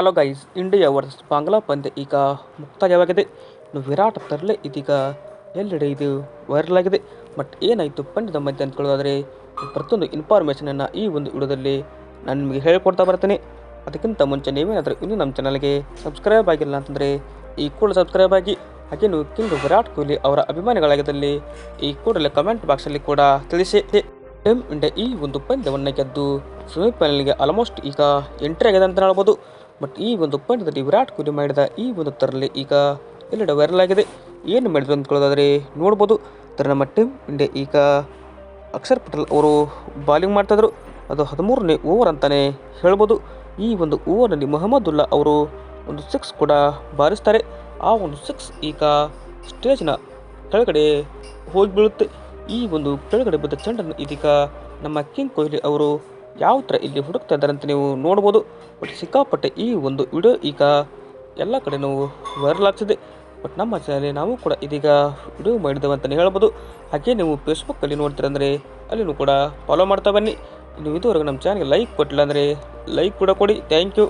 Hello guys, India versus Bangla ಪಂದ್ಯ ಈಗ ಮುಕ್ತಾಯವಾಗಿದೆ. ಇನ್ನು ವಿರಾಟ್ ತರಲೆ ಇದೀಗ ಎಲ್ಲೆಡೆ ಇದು ವೈರಲ್ ಆಗಿದೆ. ಬಟ್ ಏನಾಯಿತು ಪಂದ್ಯದ ಮಧ್ಯೆ ಅಂತ ಕೇಳೋದಾದರೆ ಪ್ರತಿಯೊಂದು ಇನ್ಫಾರ್ಮೇಷನನ್ನು ಈ ಒಂದು ವಿಡಿಯೋದಲ್ಲಿ ನಾನು ನಿಮಗೆ ಹೇಳಿಕೊಡ್ತಾ ಬರ್ತೀನಿ. ಅದಕ್ಕಿಂತ ಮುಂಚೆ ನೀವೇನಾದರೂ ಇನ್ನೂ ನಮ್ಮ ಚಾನಲ್ಗೆ ಸಬ್ಸ್ಕ್ರೈಬ್ ಆಗಿಲ್ಲ ಅಂತಂದರೆ, ಈ ಕೂಡ ಸಬ್ಸ್ಕ್ರೈಬ್ ಆಗಿ ಹಾಗೇನು ಕಿಂಗ್ ವಿರಾಟ್ ಕೊಹ್ಲಿ ಅವರ ಅಭಿಮಾನಿಗಳಾಗಿದ್ದಲ್ಲಿ, ಈ ಕೂಡಲೇ ಕಮೆಂಟ್ ಬಾಕ್ಸಲ್ಲಿ ಕೂಡ ತಿಳಿಸಿ. ಟೀಮ್ ಇಂಡಿಯಾ ಈ ಒಂದು ಪಂದ್ಯವನ್ನು ಗೆದ್ದು ಸೆಮಿಫೈನಲ್ಗೆ ಆಲ್ಮೋಸ್ಟ್ ಈಗ ಎಂಟ್ರಿ ಆಗಿದೆ ಅಂತ ಹೇಳ್ಬೋದು. ಬಟ್ ಈ ಒಂದು ಪಂದ್ಯದಲ್ಲಿ ವಿರಾಟ್ ಕೊಹ್ಲಿ ಮಾಡಿದ ಈ ಒಂದು ತರಲಿ ಈಗ ಎಲ್ಲೆಡೆ ವೈರಲ್ ಆಗಿದೆ. ಏನು ಮಾಡಿದ್ರು ಅಂದ್ಕೊಳ್ಳೋದಾದರೆ ನೋಡ್ಬೋದು. ಅದರ ನಮ್ಮ ಟೀಮ್ ಇಂಡಿಯಾ ಈಗ ಅಕ್ಷರ್ ಪಟೇಲ್ ಅವರು ಬಾಲಿಂಗ್ ಮಾಡ್ತಾಯಿದ್ರು ಅದು ಹದಿಮೂರನೇ ಓವರ್ ಅಂತಲೇ ಹೇಳ್ಬೋದು. ಈ ಒಂದು ಓವರ್ನಲ್ಲಿ ಮೊಹಮ್ಮದುಲ್ಲಾ ಅವರು ಒಂದು ಸಿಕ್ಸ್ ಕೂಡ ಬಾರಿಸ್ತಾರೆ. ಆ ಒಂದು ಸಿಕ್ಸ್ ಈಗ ಸ್ಟೇಜ್ನ ಕೆಳಗಡೆ ಹೋಗಿ ಬೀಳುತ್ತೆ ಈ ಒಂದು ಕೆಳಗಡೆ ಬಿದ್ದ ಚೆಂಡನ್ನು ಇದೀಗ ನಮ್ಮ ಕಿಂಗ್ ಕೊಹ್ಲಿ ಅವರು ಯಾವ ಥರ ಇಲ್ಲಿ ಹುಡುಕ್ತಾ ಇದ್ದಾರೆ ಅಂತ ನೀವು ನೋಡ್ಬೋದು. ಬಟ್ ಸಿಕ್ಕಾಪಟ್ಟೆ ಈ ಒಂದು ವಿಡಿಯೋ ಈಗ ಎಲ್ಲ ಕಡೆ ನಾವು ವೈರಲ್ ಆಗ್ತಿದೆ. ಬಟ್ ನಮ್ಮ ಚಾನಲ್ ನಾವು ಕೂಡ ಇದೀಗ ವಿಡಿಯೋ ಮಾಡಿದ್ದೇವೆ ಅಂತಲೇ ಹೇಳ್ಬೋದು. ಹಾಗೆ ನೀವು ಫೇಸ್ಬುಕ್ಕಲ್ಲಿ ನೋಡ್ತೀರಂದರೆ ಅಲ್ಲಿನೂ ಕೂಡ ಫಾಲೋ ಮಾಡ್ತಾ ಬನ್ನಿ. ನೀವು ಇದುವರೆಗೂ ನಮ್ಮ ಚಾನಲ್ಗೆ ಲೈಕ್ ಕೊಟ್ಟಿಲ್ಲ ಅಂದರೆ ಲೈಕ್ ಕೂಡ ಕೊಡಿ. Thank you